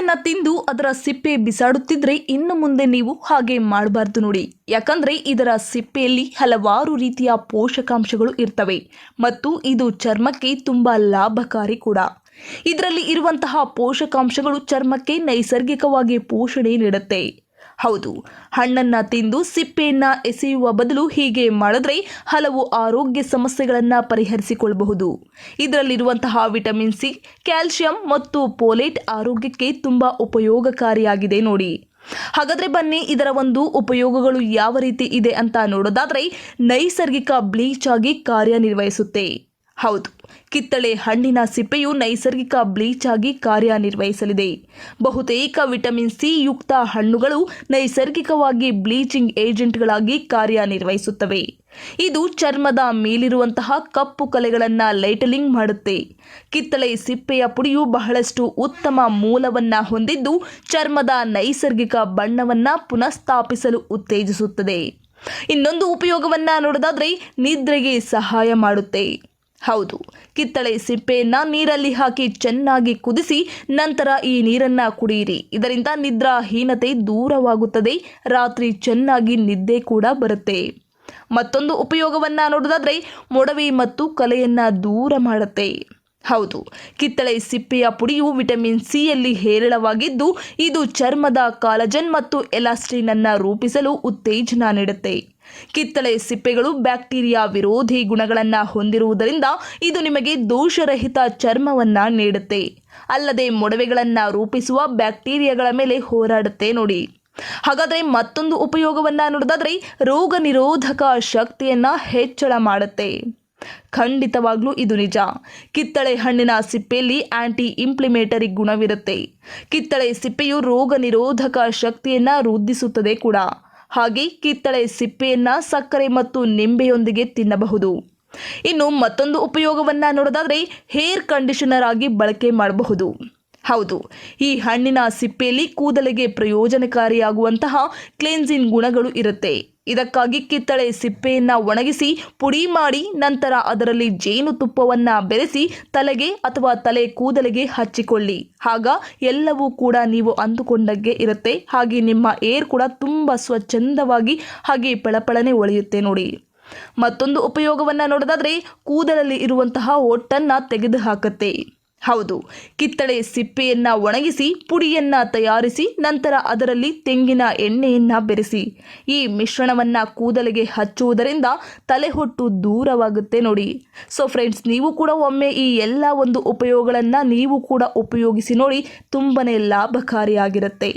ಹಣ್ಣನ್ನ ತಿಂದು ಅದರ ಸಿಪ್ಪೆ ಬಿಸಾಡುತ್ತಿದ್ರೆ ಇನ್ನು ಮುಂದೆ ನೀವು ಹಾಗೆ ಮಾಡಬಾರ್ದು ನೋಡಿ. ಯಾಕಂದ್ರೆ ಇದರ ಸಿಪ್ಪೆಯಲ್ಲಿ ಹಲವಾರು ರೀತಿಯ ಪೋಷಕಾಂಶಗಳು ಇರ್ತವೆ ಮತ್ತು ಇದು ಚರ್ಮಕ್ಕೆ ತುಂಬಾ ಲಾಭಕಾರಿ ಕೂಡ. ಇದರಲ್ಲಿ ಇರುವಂತಹ ಪೋಷಕಾಂಶಗಳು ಚರ್ಮಕ್ಕೆ ನೈಸರ್ಗಿಕವಾಗಿ ಪೋಷಣೆ ನೀಡುತ್ತೆ. ಹೌದು, ಹಣ್ಣನ್ನ ತಿಂದು ಸಿಪ್ಪೆಯನ್ನ ಎಸೆಯುವ ಬದಲು ಹೀಗೆ ಮಾಡಿದ್ರೆ ಹಲವು ಆರೋಗ್ಯ ಸಮಸ್ಯೆಗಳನ್ನು ಪರಿಹರಿಸಿಕೊಳ್ಳಬಹುದು ಇದರಲ್ಲಿರುವಂತಹ ವಿಟಮಿನ್ ಸಿ ಕ್ಯಾಲ್ಸಿಯಂ ಮತ್ತು ಪೋಲೇಟ್ ಆರೋಗ್ಯಕ್ಕೆ ತುಂಬ ಉಪಯೋಗಕಾರಿಯಾಗಿದೆ ನೋಡಿ. ಹಾಗಾದ್ರೆ ಬನ್ನಿ, ಇದರ ಒಂದು ಉಪಯೋಗಗಳು ಯಾವ ರೀತಿ ಇದೆ ಅಂತ ನೋಡೋದಾದ್ರೆ, ನೈಸರ್ಗಿಕ ಬ್ಲೀಚ್ ಆಗಿ ಕಾರ್ಯನಿರ್ವಹಿಸುತ್ತೆ. ಹೌದು. ಕಿತ್ತಳೆ ಹಣ್ಣಿನ ಸಿಪ್ಪೆಯು ನೈಸರ್ಗಿಕ ಬ್ಲೀಚ್ ಆಗಿ ಕಾರ್ಯನಿರ್ವಹಿಸಲಿದೆ. ಬಹುತೇಕ ವಿಟಮಿನ್ ಸಿ ಯುಕ್ತ ಹಣ್ಣುಗಳು ನೈಸರ್ಗಿಕವಾಗಿ ಬ್ಲೀಚಿಂಗ್ ಏಜೆಂಟ್ಗಳಾಗಿ ಕಾರ್ಯನಿರ್ವಹಿಸುತ್ತವೆ. ಇದು ಚರ್ಮದ ಮೇಲಿರುವಂತಹ ಕಪ್ಪು ಕಲೆಗಳನ್ನು ಲೈಟಲಿಂಗ್ ಮಾಡುತ್ತೆ. ಕಿತ್ತಳೆ ಸಿಪ್ಪೆಯ ಪುಡಿಯು ಬಹಳಷ್ಟು ಉತ್ತಮ ಮೂಲವನ್ನ ಹೊಂದಿದ್ದು, ಚರ್ಮದ ನೈಸರ್ಗಿಕ ಬಣ್ಣವನ್ನ ಪುನಃಸ್ಥಾಪಿಸಲು ಉತ್ತೇಜಿಸುತ್ತದೆ. ಇನ್ನೊಂದು ಉಪಯೋಗವನ್ನ ನೋಡೋದಾದ್ರೆ ನಿದ್ರೆಗೆ ಸಹಾಯ ಮಾಡುತ್ತೆ. ಹೌದು. ಕಿತ್ತಳೆ ಸಿಪ್ಪೆಯನ್ನ ನೀರಲ್ಲಿ ಹಾಕಿ ಚೆನ್ನಾಗಿ ಕುದಿಸಿ ನಂತರ ಈ ನೀರನ್ನ ಕುಡಿಯಿರಿ. ಇದರಿಂದ ನಿದ್ರಾಹೀನತೆ ದೂರವಾಗುತ್ತದೆ. ರಾತ್ರಿ ಚೆನ್ನಾಗಿ ನಿದ್ದೆ ಕೂಡ ಬರುತ್ತೆ. ಮತ್ತೊಂದು ಉಪಯೋಗವನ್ನ ನೋಡೋದಾದ್ರೆ ಮೊಡವೆ ಮತ್ತು ಕಲೆಯನ್ನ ದೂರ ಮಾಡುತ್ತೆ. ಹೌದು. ಕಿತ್ತಳೆ ಸಿಪ್ಪೆಯ ಪುಡಿಯು ವಿಟಮಿನ್ ಸಿಯಲ್ಲಿ ಹೇರಳವಾಗಿದ್ದು, ಇದು ಚರ್ಮದ ಕಾಲಜನ್ ಮತ್ತು ಎಲಾಸ್ಟಿನ್ ಅನ್ನ ರೂಪಿಸಲು ಉತ್ತೇಜನ ನೀಡುತ್ತೆ. ಕಿತ್ತಳೆ ಸಿಪ್ಪೆಗಳು ಬ್ಯಾಕ್ಟೀರಿಯಾ ವಿರೋಧಿ ಗುಣಗಳನ್ನು ಹೊಂದಿರುವುದರಿಂದ ಇದು ನಿಮಗೆ ದೋಷರಹಿತ ಚರ್ಮವನ್ನ ನೀಡುತ್ತೆ. ಅಲ್ಲದೆ ಮೊಡವೆಗಳನ್ನು ರೂಪಿಸುವ ಬ್ಯಾಕ್ಟೀರಿಯಾಗಳ ಮೇಲೆ ಹೋರಾಡುತ್ತೆ ನೋಡಿ. ಹಾಗಾದ್ರೆ ಮತ್ತೊಂದು ಉಪಯೋಗವನ್ನ ನೋಡೋದಾದ್ರೆ ರೋಗ ನಿರೋಧಕ ಶಕ್ತಿಯನ್ನ ಹೆಚ್ಚಳ ಮಾಡುತ್ತೆ. ಖಂಡಿತವಾಗ್ಲೂ ಇದು ನಿಜ. ಕಿತ್ತಳೆ ಹಣ್ಣಿನ ಸಿಪ್ಪೆಯಲ್ಲಿ ಆಂಟಿ ಇಂಪ್ಲಿಮೇಟರಿ ಗುಣವಿರುತ್ತೆ. ಕಿತ್ತಳೆ ಸಿಪ್ಪೆಯು ರೋಗ ನಿರೋಧಕ ಶಕ್ತಿಯನ್ನ ವೃದ್ಧಿಸುತ್ತದೆ ಕೂಡ. ಹಾಗೆ ಕಿತ್ತಳೆ ಸಿಪ್ಪೆಯನ್ನ ಸಕ್ಕರೆ ಮತ್ತು ನಿಂಬೆಯೊಂದಿಗೆ ತಿನ್ನಬಹುದು. ಇನ್ನು ಮತ್ತೊಂದು ಉಪಯೋಗವನ್ನ ನೋಡೋದಾದ್ರೆ ಹೇರ್ ಕಂಡೀಷನರ್ ಆಗಿ ಬಳಕೆ ಮಾಡಬಹುದು. ಹೌದು, ಈ ಹಣ್ಣಿನ ಸಿಪ್ಪೆಯಲ್ಲಿ ಕೂದಲಿಗೆ ಪ್ರಯೋಜನಕಾರಿಯಾಗುವಂತಹ ಕ್ಲೆನ್ಸಿಂಗ್ ಗುಣಗಳು ಇರುತ್ತೆ. ಇದಕ್ಕಾಗಿ ಕಿತ್ತಳೆ ಸಿಪ್ಪೆಯನ್ನ ಒಣಗಿಸಿ, ಪುಡಿ ಮಾಡಿ, ನಂತರ ಅದರಲ್ಲಿ ಜೇನುತುಪ್ಪವನ್ನ ಬೆರೆಸಿ, ತಲೆಗೆ ಅಥವಾ ತಲೆ ಕೂದಲಿಗೆ ಹಚ್ಚಿಕೊಳ್ಳಿ. ಆಗ ಎಲ್ಲವೂ ಕೂಡ ನೀವು ಅಂದುಕೊಂಡಂಗೆ ಇರುತ್ತೆ. ಹಾಗೆ ನಿಮ್ಮ ಏರ್ ಕೂಡ ತುಂಬ ಸ್ವಚ್ಛಂದವಾಗಿ ಹಾಗೆ ಪಳಪಳನೆ ಒಳೆಯುತ್ತೆ ನೋಡಿ. ಮತ್ತೊಂದು ಉಪಯೋಗವನ್ನ ನೋಡೋದಾದ್ರೆ, ಕೂದಲಲ್ಲಿ ಇರುವಂತಹ ಒಟ್ಟನ್ನ ತೆಗೆದು ಹಾಕುತ್ತೆ ಹೌದು. ಕಿತ್ತಳೆ ಸಿಪ್ಪೆಯನ್ನ ಒಣಗಿಸಿ, ಪುಡಿಯನ್ನ ತಯಾರಿಸಿ, ನಂತರ ಅದರಲ್ಲಿ ತೆಂಗಿನ ಎಣ್ಣೆಯನ್ನ ಬೆರೆಸಿ. ಈ ಮಿಶ್ರಣವನ್ನ ಕೂದಲಿಗೆ ಹಚ್ಚುವುದರಿಂದ ತಲೆಹೊಟ್ಟು ದೂರವಾಗುತ್ತೆ ನೋಡಿ. ಸೊ ಫ್ರೆಂಡ್ಸ್ ನೀವು ಕೂಡ ಒಮ್ಮೆ ಈ ಎಲ್ಲ ಒಂದು ಉಪಯೋಗಗಳನ್ನು ನೀವು ಕೂಡ ಉಪಯೋಗಿಸಿ ನೋಡಿ, ತುಂಬನೇ ಲಾಭಕಾರಿಯಾಗಿರುತ್ತೆ.